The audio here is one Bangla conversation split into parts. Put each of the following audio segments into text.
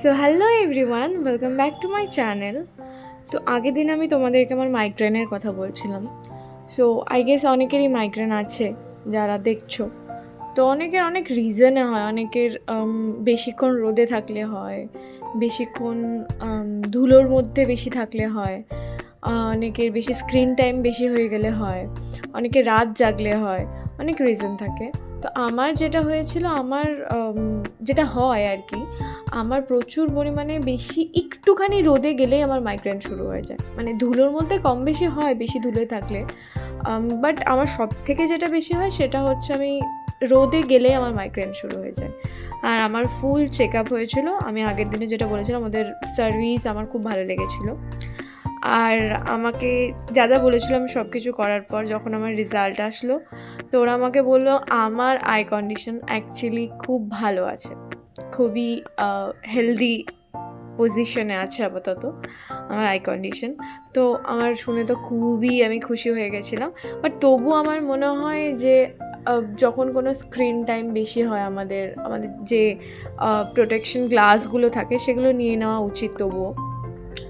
So hello everyone welcome back to my channel তো আগের দিন আমি তোমাদেরকে আমার মাইগ্রেনের কথা বলছিলাম। সো আই গেস অনেকেরই মাইগ্রেন আছে, যারা দেখছ। তো অনেকের অনেক রিজনে হয়, অনেকের বেশিক্ষণ রোদে থাকলে হয়, বেশিক্ষণ ধুলোর মধ্যে বেশি থাকলে হয় অনেকের বেশি স্ক্রিন টাইম বেশি হয়ে গেলে হয়, অনেকে রাত জাগলে হয়, অনেক রিজন থাকে। তো আমার যেটা হয়েছিল, আমার যেটা হয় আর কি, আমার প্রচুর পরিমাণে বেশি একটুখানি রোদে গেলেই আমার মাইগ্রেন শুরু হয়ে যায়। মানে ধুলোর মধ্যে কম বেশি হয়, বেশি ধুলোয় থাকলে বাট আমার সব থেকে যেটা বেশি হয়, সেটা হচ্ছে আমি রোদে গেলেই আমার মাইগ্রেন শুরু হয়ে যায়। আর আমার ফুল চেক আপ হয়েছিল। আমি আগের দিনে যেটা বলেছিলাম, ওদের সার্ভিস আমার খুব ভালো লেগেছিলো। আর আমাকে যা যা বলেছিলাম সব কিছু করার পর যখন আমার রেজাল্ট আসলো, তো ওরা আমাকে বলল, আমার আই কন্ডিশন অ্যাকচুয়ালি খুব ভালো আছে। খুবই হেলদি পজিশনে আছে আপাতত, আমার আই কন্ডিশন তো আমার শুনে তো খুবই আমি খুশি হয়ে গেছিলাম। বাট তবু আমার মনে হয় যে যখন কোনো স্ক্রিন টাইম বেশি হয় আমাদের আমাদের যে প্রোটেকশন গ্লাসগুলো থাকে সেগুলো নিয়ে নেওয়া উচিত তবুও।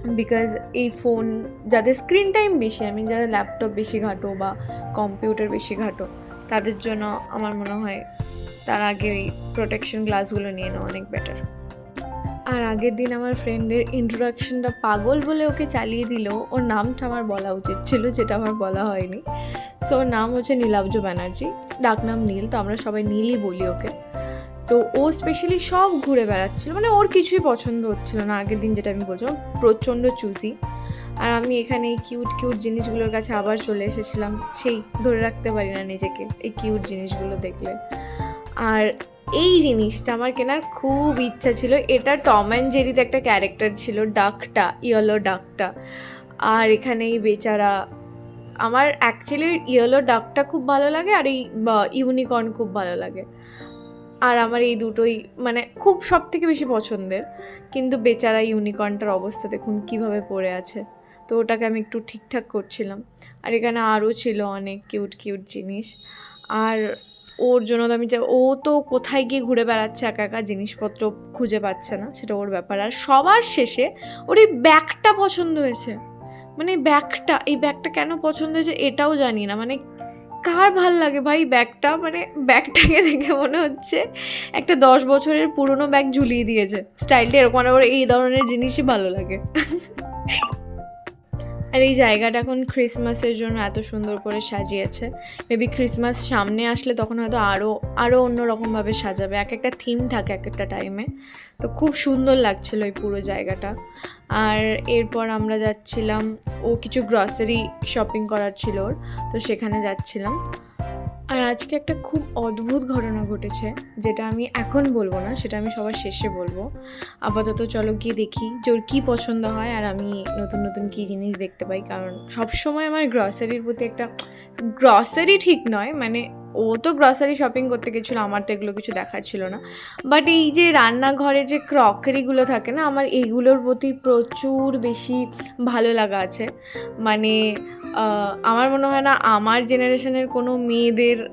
বিকজ এই ফোন যাদের স্ক্রিন টাইম বেশি আমি যারা ল্যাপটপ বেশি ঘাটো বা কম্পিউটার বেশি ঘাটো, তাদের জন্য আমার মনে হয় তার আগে ওই প্রোটেকশন গ্লাসগুলো নিয়ে নেওয়া অনেক বেটার আর আগের দিন আমার ফ্রেন্ডের ইন্ট্রোডাকশনটা পাগল বলে ওকে চালিয়ে দিল ওর নামটা আমার বলা উচিত ছিল, যেটা আমার বলা হয়নি। সো ওর নাম হচ্ছে নীলাব্জ ব্যানার্জি, ডাকনাম নীল, তো আমরা সবাই নীলই বলি ওকে। তো ও স্পেশালি সব ঘুরে বেড়াচ্ছিল মানে ওর কিছুই পছন্দ হচ্ছিল না আগের দিন যেটা আমি বলছিলাম, প্রচণ্ড চুজি। আর আমি এখানে এই কিউট কিউট জিনিসগুলোর কাছে আবার চলে এসেছিলাম, সেই ধরে রাখতে পারি না নিজেকে, এই কিউট জিনিসগুলো দেখলে। আর এই জিনিসটা আমার কেনার খুব ইচ্ছা ছিল। এটা টম অ্যান্ড জেরিতে একটা ক্যারেক্টার ছিল ডাকটা ইয়েলো ডাকটা আর এখানে এই বেচারা, আমার অ্যাকচুয়ালি ইয়েলো ডাকটা খুব ভালো লাগে আর এই ইউনিকর্ন খুব ভালো লাগে। আর আমার এই দুটোই মানে খুব সব থেকে বেশি পছন্দের। কিন্তু বেচারা ইউনিকর্নটার অবস্থা দেখুন কীভাবে পড়ে আছে। তো ওটাকে আমি একটু ঠিকঠাক করছিলাম। আর এখানে আরও ছিল অনেক কিউট কিউট জিনিস। আর ওর জন্য তো আমি ও তো কোথায় গিয়ে ঘুরে বেড়াচ্ছে একা একা জিনিসপত্র খুঁজে পাচ্ছে না, সেটা ওর ব্যাপার। আর সবার শেষে ওর এই ব্যাগটা পছন্দ হয়েছে। মানে ব্যাগটা, এই ব্যাগটা কেন পছন্দ হয়েছে এটাও জানি না। মানে কার ভালো লাগে ভাই ব্যাগটা? মানে ব্যাগটাকে দেখে মনে হচ্ছে একটা দশ বছরের পুরনো ব্যাগ ঝুলিয়ে দিয়েছে। স্টাইলটা এরকম মানে ওর এই ধরনের জিনিসই ভালো লাগে। আর এই জায়গাটা এখন ক্রিসমাসের জন্য এত সুন্দর করে সাজিয়েছে। মেবি ক্রিসমাস সামনে আসলে তখন হয়তো আরও আরও অন্যরকমভাবে সাজাবে। এক একটা থিম থাকে এক একটা টাইমে তো খুব সুন্দর লাগছিল এই পুরো জায়গাটা। আর এরপর আমরা যাচ্ছিলাম, ও কিছু গ্রসারি শপিং করার ছিল ওর, তো সেখানে যাচ্ছিলাম। আর আজকে একটা খুব অদ্ভুত ঘটনা ঘটেছে, যেটা আমি এখন বলব না, সেটা আমি সবার শেষে বলব। আপাতত চলো গিয়ে দেখি ওর কী পছন্দ হয়, আর আমি নতুন নতুন কী জিনিস দেখতে পাই, কারণ সবসময় আমার গ্রসারির প্রতি একটা গ্রসারি ঠিক নয় মানে ও তো গ্রসারি শপিং করতে গেছিল, আমার তো এগুলো কিছু দেখার ছিল না। বাট এই যে রান্নাঘরে যে ক্রকারিগুলো থাকে না, আমার এইগুলোর প্রতি প্রচুর বেশি ভালো লাগা আছে। মানে আমার মনে হয় না আমার জেনারেশনের কোনো মেয়েদের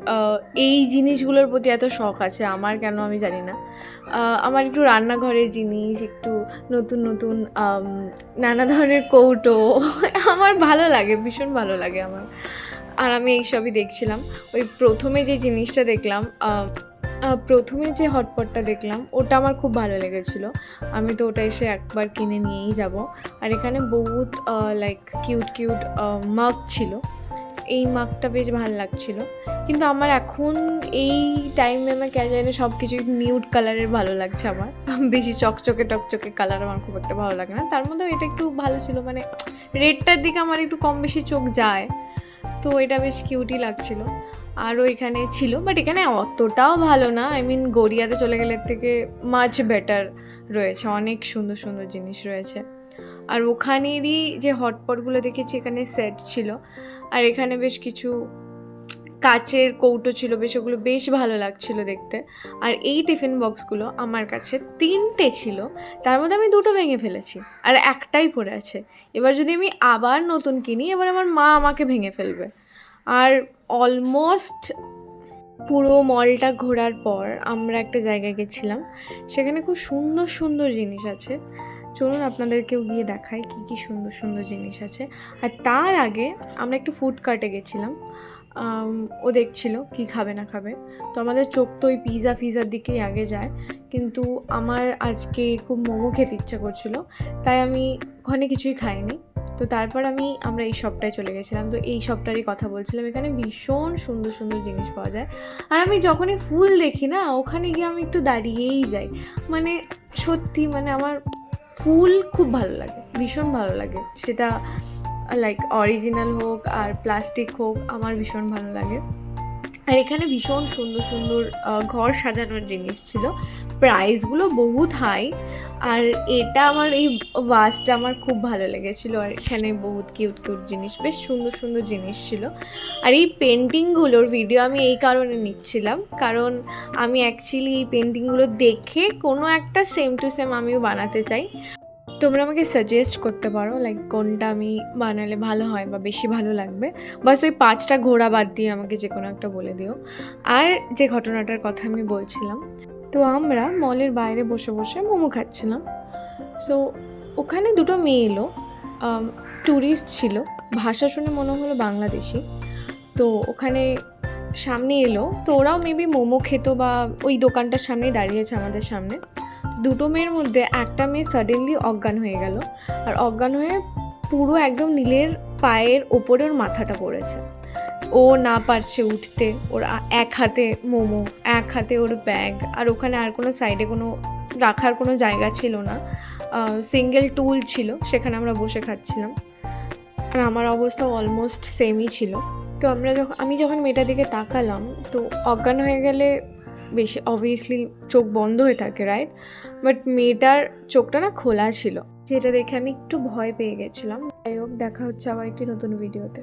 এই জিনিসগুলোর প্রতি এত শখ আছে। আমার কেন আমি জানি না। আমার একটু রান্নাঘরের জিনিস, একটু নতুন নতুন নানা ধরনের কৌটো, আমার ভালো লাগে, ভীষণ ভালো লাগে আমার। আর আমি এইসবই দেখছিলাম। ওই প্রথমে যে জিনিসটা দেখলাম প্রথমে যে হটপটটা দেখলাম, ওটা আমার খুব ভালো লেগেছিল। আমি তো ওটা এসে একবার কিনে নিয়েই যাব। আর এখানে বহুত লাইক কিউট কিউট মাগ ছিল। এই মাগটা বেশ ভালো লাগছিল। কিন্তু আমার এখন এই টাইমে আমার জানি সব কিছু নিউড কালারের ভালো লাগছে আমার। বেশি চকচকে টকচকে কালার আমার খুব একটা ভালো লাগে না। তার মধ্যে এটা একটু ভালো ছিল মানে রেডটার দিকে আমার একটু কম বেশি চোখ যায়। তো এটা বেশ কিউটই লাগছিল। আরও এখানে ছিল বাট এখানে অতটাও ভালো না। আই মিন গড়িয়াতে চলে গেলে থেকে মাচ বেটার রয়েছে, অনেক সুন্দর সুন্দর জিনিস রয়েছে। আর ওখানেরই যে হটপটগুলো দেখেছি, এখানে সেট ছিল। আর এখানে বেশ কিছু কাচের কৌটো ছিল, বেশ ওগুলো বেশ ভালো লাগছিল দেখতে। আর এই টিফিন বক্সগুলো আমার কাছে তিনটে ছিল, তার মধ্যে আমি দুটো ভেঙে ফেলেছি, আর একটাই পড়ে আছে। এবার যদি আমি আবার নতুন কিনি, এবার আমার মা আমাকে ভেঙে ফেলবে। আর অলমোস্ট পুরো মলটা ঘোরার পর আমরা একটা জায়গায় গেছিলাম। সেখানে খুব সুন্দর সুন্দর জিনিস আছে। চলুন আপনাদেরকেও গিয়ে দেখাই কী কী সুন্দর সুন্দর জিনিস আছে। আর তার আগে আমরা একটু ফুড কার্টে গেছিলাম। ও দেখছিল কি খাবে না খাবে। তো আমাদের চোখ তো ওই পিৎজা ফিজার দিকেই আগে যায়। কিন্তু আমার আজকে খুব মোমো খেতে ইচ্ছা করছিল। তাই আমি ওখানে কিছুই খাইনি। তো তারপর আমি, আমরা এই শপটায় চলে গেছিলাম। তো এই শপটারই কথা বলছিলাম, এখানে ভীষণ সুন্দর সুন্দর জিনিস পাওয়া যায়। আর আমি যখনই ফুল দেখি না, ওখানে গিয়ে আমি একটু দাঁড়িয়েই যাই। মানে সত্যি মানে আমার ফুল খুব ভালো লাগে, ভীষণ ভালো লাগে। সেটা লাইক অরিজিনাল হোক আর প্লাস্টিক হোক, আমার ভীষণ ভালো লাগে। আর এখানে ভীষণ সুন্দর সুন্দর ঘর সাজানোর জিনিস ছিল। প্রাইসগুলো বহুত হাই আর এটা আমার এই ওয়াজটা আমার খুব ভালো লেগেছিল, আর এখানে বহুত কিউট কিউট জিনিস, বেশ সুন্দর সুন্দর জিনিস ছিল। আর এই পেন্টিংগুলোর ভিডিও আমি এই কারণে নিচ্ছিলাম, কারণ আমি অ্যাকচুয়ালি এই পেন্টিংগুলো দেখে কোনো একটা সেম টু সেম আমিও বানাতে চাই। তোমরা আমাকে সাজেস্ট করতে পারো লাইক কোনটা আমি বানালে ভালো হয় বা বেশি ভালো লাগবে। বাস ওই পাঁচটা ঘোড়া বাদ দিয়ে আমাকে যে কোনো একটা বলে দিও। আর যে ঘটনাটার কথা আমি বলছিলাম তো আমরা মলের বাইরে বসে বসে মোমো খাচ্ছিলাম। সো ওখানে দুটো মেয়ে এলো ট্যুরিস্ট ছিল। ভাষা শুনে মনে হলো বাংলাদেশি। তো ওখানে সামনে এলো, তো ওরাও মেবি মোমো খেত বা ওই দোকানটার সামনেই দাঁড়িয়েছে আমাদের সামনে। দুটো মেয়ের মধ্যে একটা মেয়ে সাডেনলি অজ্ঞান হয়ে গেল। আর অজ্ঞান হয়ে পুরো একদম নীলের পায়ের ওপরের মাথাটা পড়েছে। ও না পারছে উঠতে। ওর এক হাতে মোমো, এক হাতে ওর ব্যাগ, আর ওখানে আর কোনো সাইডে কোনো রাখার কোনো জায়গা ছিল না। সিঙ্গেল টুল ছিল, সেখানে আমরা বসে খাচ্ছিলাম। আর আমার অবস্থা অলমোস্ট সেমই ছিল। তো আমরা যখন আমি যখন মেয়েটার দিকে তাকালাম, তো অজ্ঞান হয়ে গেলে বেশি অবভিয়াসলি চোখ বন্ধ হয়ে থাকে রাইট বাট মেয়েটার চোখটা না খোলা ছিল। যেটা দেখে আমি একটু ভয় পেয়ে গেছিলাম। যাই হোক, দেখা হচ্ছে আবার একটি নতুন ভিডিওতে